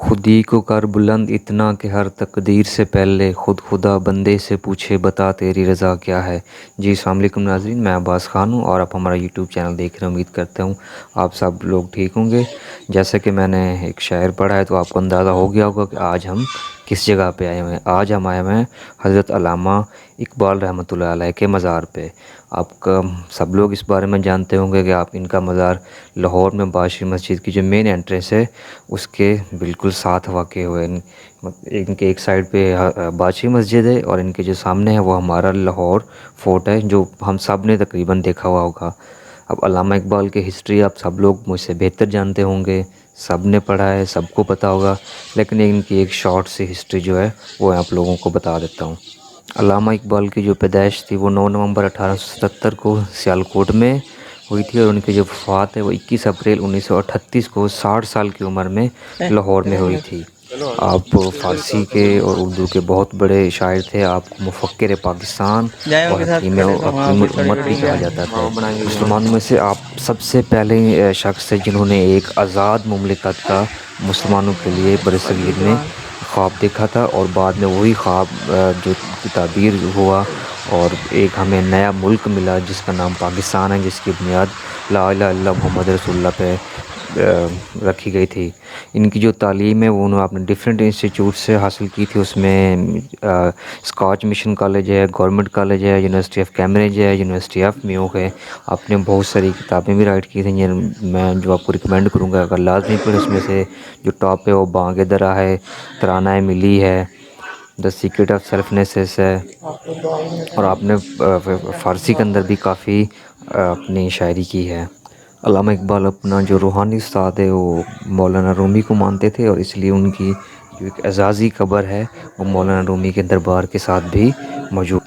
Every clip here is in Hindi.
खुदी को कर बुलंद इतना कि हर तकदीर से पहले ख़ुद खुदा बंदे से पूछे, बता तेरी रज़ा क्या है? जी अलैक्म नाजरीन, मैं अब्बास ख़ान हूँ और आप हमारा यूट्यूब चैनल देख रहे उम्मीद करता हूँ आप सब लोग ठीक होंगे। जैसे कि मैंने एक शायर पढ़ा है तो आपको अंदाज़ा हो गया होगा कि आज हम किस जगह पे आए हुए हैं। आज हम आए हुए हैं हज़रत अलामा इकबाल अलैह के मज़ार पे। आपका, सब लोग इस बारे में जानते होंगे कि आप इनका मज़ार लाहौर में बाशी मस्जिद की जो मेन एंट्रेंस है, उसके बिल्कुल साथ वाक़ हुए इनके एक साइड पे बाशी मस्जिद है और इनके जो सामने है, वो हमारा लाहौर फोर्ट है, जो हम सबने तकरीबन देखा हुआ होगा। अब अलामा इकबाल की हिस्ट्री आप सब लोग मुझसे बेहतर जानते होंगे। सबने पढ़ा है, सबको पता होगा, लेकिन इनकी एक शॉर्ट सी हिस्ट्री जो है, वो आप लोगों को बता देता हूँ। अलामा इकबाल की जो पैदाइश थी वो 9 नवंबर अठारह को सियालकोट में हुई थी और उनकी जो वफ़ात है वो 21 अप्रैल 1938 को 60 साल की उम्र में लाहौर में हुई थी। आप फ़ारसी के और उर्दू के बहुत बड़े शायर थे आपको मुफ़क्र पाकिस्तान और हकीम उम्मत भी कहा जाता था। मुसलमानों में से आप सबसे पहले शख्स थे जिन्होंने एक आज़ाद ममलिकत का मुसलमानों के लिए बरसगीर में ख्वाब देखा था और बाद में वही ख्वाब जो तबीर हुआ और एक हमें नया मुल्क मिला जिसका नाम पाकिस्तान है, जिसकी बुनियाद ला मोहम्मद रसुल्ला पे रखी गई थी। इनकी जो तालीम है, वो उन्होंने अपने डिफरेंट इंस्टीट्यूट से हासिल की थी। उसमें स्कॉच मिशन कॉलेज है गवर्नमेंट कॉलेज है यूनिवर्सिटी ऑफ़ कैम्ब्रिज है यूनिवर्सिटी ऑफ़ म्यूक है। आपने बहुत सारी किताबें भी राइट की थी। मैं जो आपको रिकमेंड करूँगा, अगर लाजमी पर उसमें से जो टॉप है, वो बांग दरा है, तराना मिली है द सीक्रेट ऑफ़ सेल्फनेसेस है। और आपने फ़ारसी के अंदर भी काफ़ी अपनी शायरी की है। अलामा इकबाल अपना जो रूहानी उस्ताद है, वो मौलाना रूमी को मानते थे और इसलिए उनकी जो एक एजाज़ी कब्र है, वो मौलाना रूमी के दरबार के साथ भी मौजूद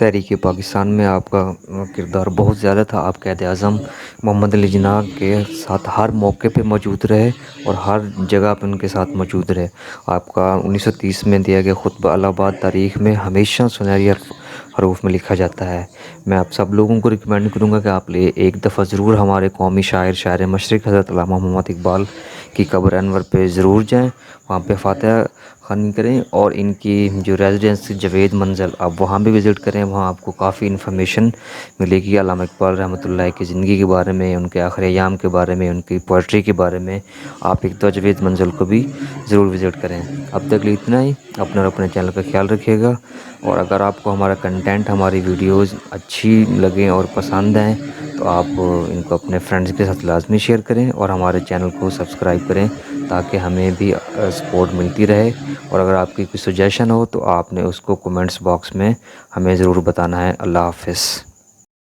तहरीक पाकिस्तान में आपका किरदार बहुत ज़्यादा था। आप कैद अज़म मोहम्मद अली जना के साथ हर मौके पे मौजूद रहे और हर जगह पे उनके साथ मौजूद रहे। आपका 1930 में दिया गया खुतब अलाहाबाद तारीख़ में हमेशा सुनहरी हरूफ में लिखा जाता है। मैं आप सब लोगों को रिकमेंड करूँगा कि आप ले एक दफ़ा ज़रूर हमारे कौमी शायर शायर मशरक़ हज़रत मोहम्मद इकबाल की कब्र अनवर पे ज़रूर जाएँ। वहाँ पे फ़ातह ख़ानी करें और इनकी जो रेजिडेंस जवेद मंजिल, आप वहाँ भी विज़िट करें, वहाँ आपको काफ़ी इन्फॉर्मेशन मिलेगी। अलामा इकबाल रहमत की ज़िंदगी के बारे में, उनके आखिर अयाम के बारे में, उनकी पोइट्री के बारे में, आप एक तो जवेद मंजिल को भी ज़रूर विज़िट करें। अब तक लिए इतना ही। अपने और अपने चैनल का ख्याल रखिएगा। और अगर आपको हमारा कंटेंट हमारी वीडियोज़ अच्छी लगें और पसंद आएँ तो आप इनको अपने फ्रेंड्स के साथ लाजमी शेयर करें और हमारे चैनल को सब्सक्राइब करें। ताकि हमें भी सपोर्ट मिलती रहे। और अगर आपकी कोई सजेशन हो तो आपने उसको कमेंट्स बॉक्स में हमें ज़रूर बताना है। अल्लाह हाफ़िज़।